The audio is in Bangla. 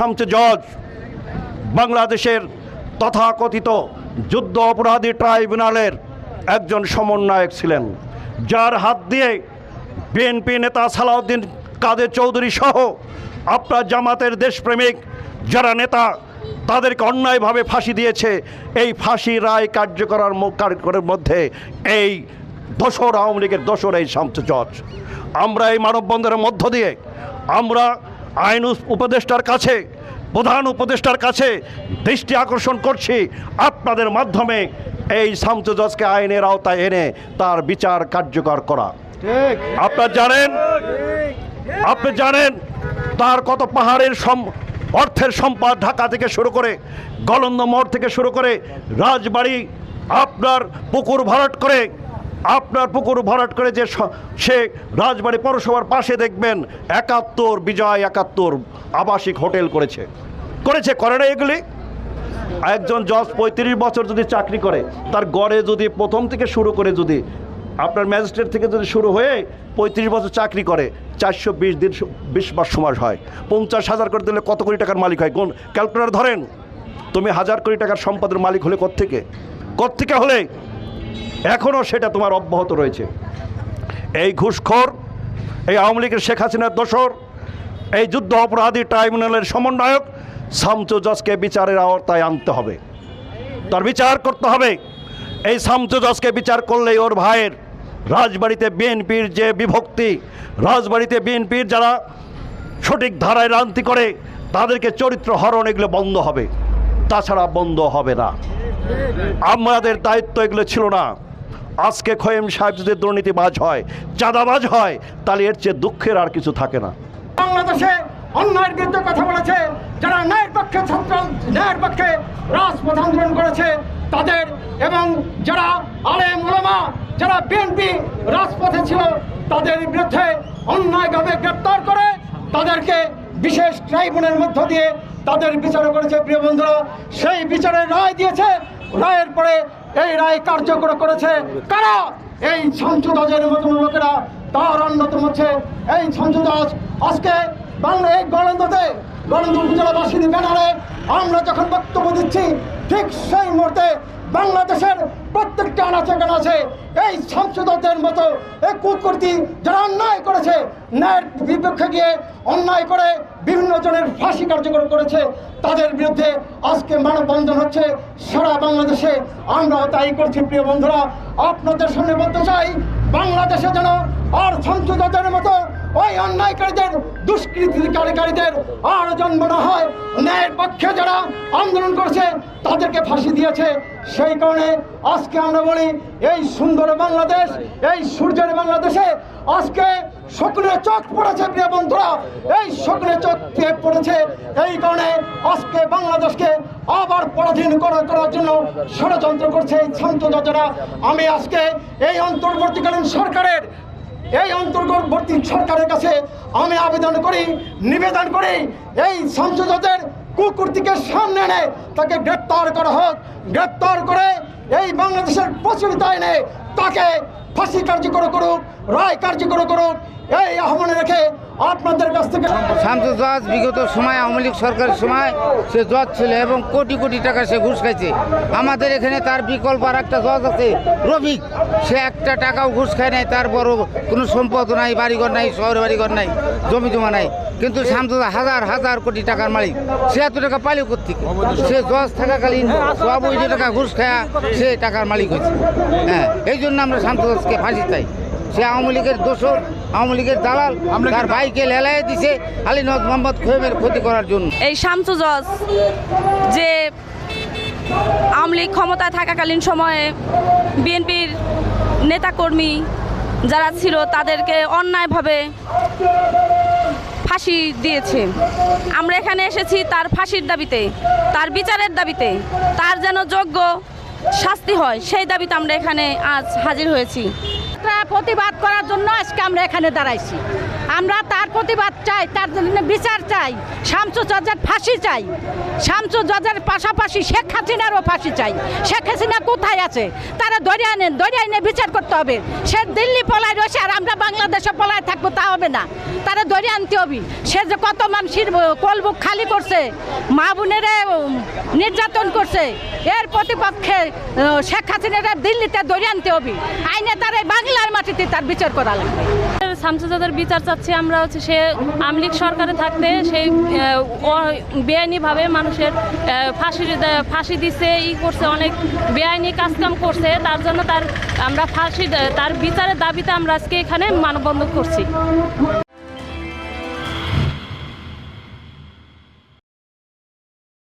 শামসে জজ। বাংলাদেশের তথাকথিত যুদ্ধ অপরাধী ট্রাইব্যুনালের একজন সমন্বয়ক ছিলেন, যার হাত দিয়ে বিএনপি নেতা সালাউদ্দিন কাদের চৌধুরী সহ আপনার জামাতের দেশপ্রেমিক যারা নেতা, তাদেরকে অন্যায়ভাবে ফাঁসি দিয়েছে। এই ফাঁসি রায় কার্যকরার কার্যকরের মধ্যে এই দোসর আওয়ামী লীগের দোসর এই শামসে জজ। আমরা এই মানববন্ধনের মধ্য দিয়ে আমরা আইন উপদেষ্টার কাছে প্রধান উপদেষ্টার কাছে দৃষ্টি আকর্ষণ করছি। আপনাদের মাধ্যমে এই শামসু আইনের আওতায় এনে তার বিচার কার্যকর করা। আপনার জানেন আপনি জানেন তার কত পাহাড়ের সম অর্থের সম্পদ ঢাকা থেকে শুরু করে গলন্দ মোড় থেকে শুরু করে রাজবাড়ি আপনার পুকুর ভরাট করে আপনার পুকুর ভরাট করে যে সে রাজবাড়ি পৌরসভার পাশে দেখবেন একাত্তর বিজয় একাত্তর আবাসিক হোটেল করেছে। করেছে, করে না এগুলি? একজন জজ পঁয়ত্রিশ বছর যদি চাকরি করে, তার গড়ে যদি প্রথম থেকে শুরু করে যদি, আপনার ম্যাজিস্ট্রেট থেকে যদি শুরু হয়ে পঁয়ত্রিশ বছর চাকরি করে, চারশো বিশ দিন বিশ মাস সময় হয়। পঞ্চাশ হাজার করে দিলে কত কোটি টাকার মালিক হয়? কোন ক্যালকুলেটার ধরেন? তুমি হাজার কোটি টাকার সম্পদের মালিক হলে কোত্থেকে? কোত্থেকে হলে? এখনও সেটা তোমার অব্যাহত রয়েছে। এই ঘুষখোর, এই আওয়ামী লীগের শেখ হাসিনার দোসর এই যুদ্ধ অপরাধী ট্রাইব্যুনালের সমন্বয়ক শামসু জজকে বিচারের আওতায় আনতে হবে। তার বিচার করতে হবে। এই শামসু জজকে বিচার করলেই ওর ভাইয়ের রাজবাড়িতে বিএনপির যে বিভক্তি, রাজবাড়িতে বিএনপির যারা সঠিক ধারায় রাজনীতি করে, তাদেরকে চরিত্র হরণ এগুলো বন্ধ হবে। তাছাড়া বন্ধ হবে না। আমাদের দায়িত্ব এগুলো ছিল না। আজকে খয়েম সাহেব যদি দুর্নীতিবাজ হয়, চাঁদাবাজ হয়, তাহলে এর চেয়ে দুঃখের আর কিছু থাকে না। বাংলাদেশে অন্যায়ের বিরুদ্ধে কথা বলেছে, যারা ন্যায়ের পক্ষে ছাত্র, ন্যায়ের পক্ষে রাজপথ আন্দোলন করেছে, তাদের এবং যারা আলেম, ওলামা, যারা বিএনপি রাজপথে ছিল, তাদের বিরুদ্ধে অন্যায়ভাবে গ্রেপ্তার করে তাদেরকে বিশেষ ট্রাইব্যুনালের মধ্য দিয়ে তাদের বিচার করেছে প্রিয় বন্ধুরা। সেই বিচারের রায় দিয়েছে, রায়ের পরে এই রায় কার্যকর করেছে। কারা? এই সংসদের মতন লোকেরা, তার অন্যতম হচ্ছে এই সংসদ আজকে বাংলা এই গণন্দতে গণন্দ উপজেলাবাসীর ব্যানারে আমরা যখন বক্তব্য দিচ্ছি, ঠিক সেই মুহূর্তে বাংলাদেশের প্রত্যেকটা আনাচে কানাচে এই সংসদের মতো এই কুকর্তি যারা অন্যায় করেছে, ন্যায়ের বিপক্ষে গিয়ে অন্যায় করে বিভিন্ন জনের ফাঁসি কার্যকর করেছে। তাদের বিরুদ্ধে আজকে মানববন্ধন হচ্ছে। সারা বাংলাদেশে আমরা তাই করছি, প্রিয় বন্ধুরা। আপনাদের সামনে বলতে চাই, বাংলাদেশে যেন আর সংসদের মতো ওই অন্যায়কারীদের দুষ্কৃতিকারীকারীদের আর জন্ম না হয়। ন্যায়ের পক্ষে যারা আন্দোলন করছে, তাদেরকে ফাঁসি দিয়েছে। সেই কারণে আজকে আমরা বলি, এই সুন্দর বাংলাদেশ, এই সূর্যের বাংলাদেশে আজকে শকুনে চোখ পড়েছে, প্রিয় বন্ধুরা। এই শকুনে চোখ পড়েছে। এই কারণে আজকে বাংলাদেশকে আবার পরাধীন করা করার জন্য ষড়যন্ত্র করছে এই ছাত্ররা আমি আজকে এই অন্তর্বর্তীকালীন সরকারের এই অন্তর্বর্তী সরকারের কাছে আমি আবেদন করি, নিবেদন করি, এই সংসদের কুকুরটিকে সামনে এনে তাকে গ্রেপ্তার করা হোক, গ্রেপ্তার করে এই বাংলাদেশের প্রচলিত আইনে তাকে ফাঁসি কার্যকর করুক, রায় কার্যকর করুক, এই আহ্বানে রেখে আপনাদের বিগত সময় আওয়ামী লীগ সরকারের সময় সে জজ ছিল এবং কোটি কোটি টাকা সে ঘুষ খাইছে। আমাদের এখানে তার বিকল্প আর একটা জজ আছে, রফিক। সে একটা টাকাও ঘুষ খায় নাই, তার বড় কোনো সম্পদ নাই, বাড়িঘর নাই, শহর বাড়িঘর নাই, জমি জমা নাই। কিন্তু শামসু হাজার হাজার কোটি টাকার মালিক। সে এত টাকা পালিও কোথেকে সে জজ থাকাকালীন সব ওই টাকা ঘুষ খায়া সে টাকার মালিক হয়েছে। হ্যাঁ এই জন্য আমরা জজকে ফাঁসি চাই। সে আওয়ামী লীগের দোষর। আওয়ামী লীগের দালাল তার ভাইকে লেলাই দিছে আলী নজ মোহাম্মদ খোয়েমের ক্ষতি করার জন্য। এই শামসু জজ যে আওয়ামী লীগ ক্ষমতায় থাকাকালীন সময়ে বিএনপির নেতাকর্মী যারা ছিল তাদেরকে অন্যায়ভাবে ফাঁসি দিয়েছে। আমরা এখানে এসেছি তার ফাঁসির দাবিতে তার বিচারের দাবিতে তার যেন যোগ্য শাস্তি হয় সেই দাবিতে আমরা এখানে আজ হাজির হয়েছি। প্রতিবাদ করার জন্য আজকে আমরা এখানে দাঁড়াইছি। আমরা তার প্রতিবাদ চাই, তার জন্য বিচার চাই, শামসু জজের ফাঁসি চাই। শামসু জজের পাশাপাশি শেখ হাসিনারও ফাঁসি চাই। শেখ হাসিনা কোথায় আছে? তারা ধরে আনেন ধরে আনে বিচার করতে হবে। সে দিল্লি পলায় রয়েছে আর আমরা বাংলাদেশে পলায় থাকব, তা হবে না। তারা ধরে আনতে হবে। সে যে কত মানুষের কলবুক খালি করছে, মা বোনেরে নির্যাতন করছে এর প্রতিপক্ষে শেখ হাসিনারা দিল্লিতে ধরে আনতে হবে। আইনে তার এই বাংলার মাটিতে তার বিচার করা লাগবে। শামসুজাদের বিচার চাচ্ছি আমরা হচ্ছে সে আমলিক সরকারে থাকতে সেই বেআইনিভাবে মানুষের ফাঁসি ফাঁসি দিচ্ছে, ই করছে, অনেক বেআইনি কাজকাম করছে, তার জন্য তার, আমরা ফাঁসি তার বিচারের দাবিতে আমরা আজকে এখানে মানববন্ধন করছি।